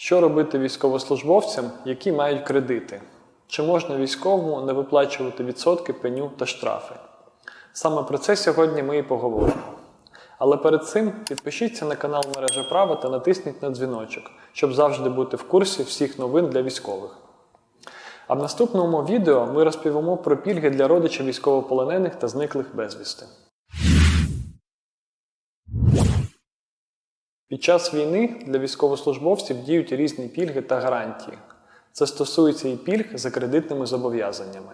Що робити військовослужбовцям, які мають кредити? Чи можна військовому не виплачувати відсотки, пеню та штрафи? Саме про це сьогодні ми і поговоримо. Але перед цим підпишіться на канал Мережа Права та натисніть на дзвіночок, щоб завжди бути в курсі всіх новин для військових. А в наступному відео ми розповімо про пільги для родичів військовополонених та зниклих безвісти. Під час війни для військовослужбовців діють різні пільги та гарантії. Це стосується і пільг за кредитними зобов'язаннями.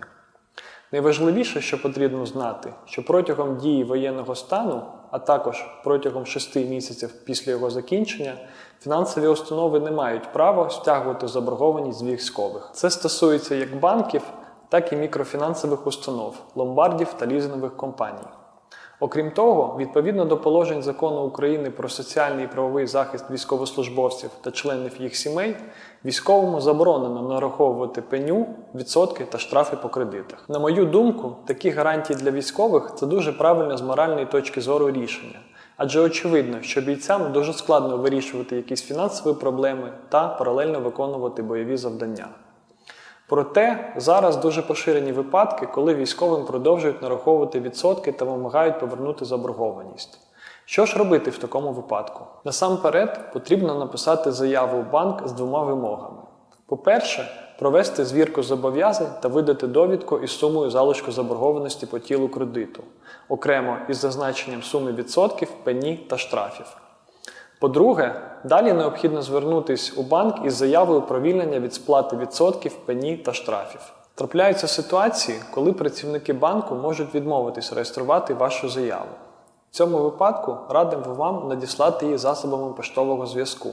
Найважливіше, що потрібно знати, що протягом дії воєнного стану, а також протягом 6 місяців після його закінчення, фінансові установи не мають права стягувати заборгованість з військових. Це стосується як банків, так і мікрофінансових установ, ломбардів та лізингових компаній. Окрім того, відповідно до положень закону України про соціальний і правовий захист військовослужбовців та членів їх сімей, військовому заборонено нараховувати пеню, відсотки та штрафи по кредитах. На мою думку, такі гарантії для військових це дуже правильне з моральної точки зору рішення. Адже очевидно, що бійцям дуже складно вирішувати якісь фінансові проблеми та паралельно виконувати бойові завдання. Проте зараз дуже поширені випадки, коли військовим продовжують нараховувати відсотки та вимагають повернути заборгованість. Що ж робити в такому випадку? Насамперед потрібно написати заяву в банк з двома вимогами. По-перше, провести звірку зобов'язань та видати довідку із сумою залишку заборгованості по тілу кредиту, окремо із зазначенням суми відсотків, пені та штрафів. По-друге, далі необхідно звернутися у банк із заявою про вільнення від сплати відсотків, пені та штрафів. Трапляються ситуації, коли працівники банку можуть відмовитись реєструвати вашу заяву. В цьому випадку радимо вам надіслати її засобами поштового зв'язку.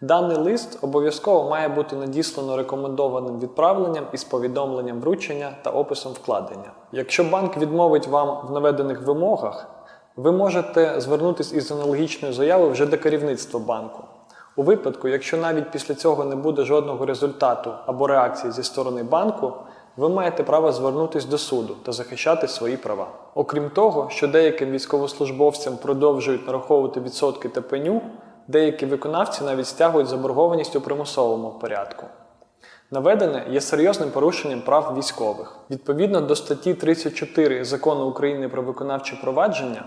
Даний лист обов'язково має бути надіслано рекомендованим відправленням із повідомленням вручення та описом вкладення. Якщо банк відмовить вам в наведених вимогах, ви можете звернутися із аналогічною заявою вже до керівництва банку. У випадку, якщо навіть після цього не буде жодного результату або реакції зі сторони банку, ви маєте право звернутися до суду та захищати свої права. Окрім того, що деяким військовослужбовцям продовжують нараховувати відсотки та пеню, деякі виконавці навіть стягують заборгованість у примусовому порядку. Наведене є серйозним порушенням прав військових. Відповідно до статті 34 Закону України про виконавче провадження,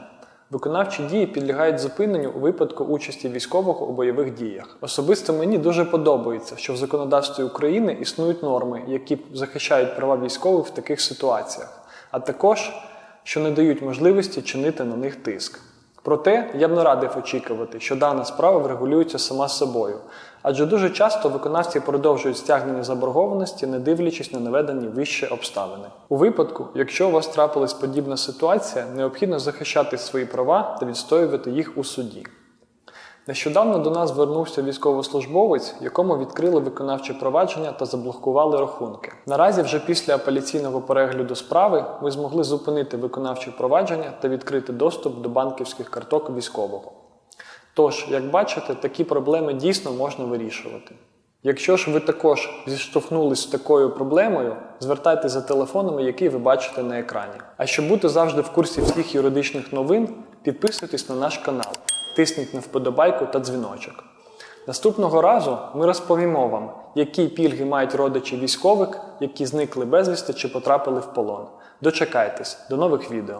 виконавчі дії підлягають зупиненню у випадку участі військового у бойових діях. Особисто мені дуже подобається, що в законодавстві України існують норми, які захищають права військових в таких ситуаціях, а також що не дають можливості чинити на них тиск. Проте я б не радив очікувати, що дана справа врегулюється сама собою, адже дуже часто виконавці продовжують стягнення заборгованості, не дивлячись на наведені вище обставини. У випадку, якщо у вас трапилась подібна ситуація, необхідно захищати свої права та відстоювати їх у суді. Нещодавно до нас звернувся військовослужбовець, якому відкрили виконавче провадження та заблокували рахунки. Наразі, вже після апеляційного перегляду справи, ми змогли зупинити виконавче провадження та відкрити доступ до банківських карток військового. Тож, як бачите, такі проблеми дійсно можна вирішувати. Якщо ж ви також зіштовхнулись з такою проблемою, звертайтеся за телефонами, які ви бачите на екрані. А щоб бути завжди в курсі всіх юридичних новин, підписуйтесь на наш канал, тисніть на вподобайку та дзвіночок. Наступного разу ми розповімо вам, які пільги мають родичі військових, які зникли безвісти чи потрапили в полон. Дочекайтесь, до нових відео!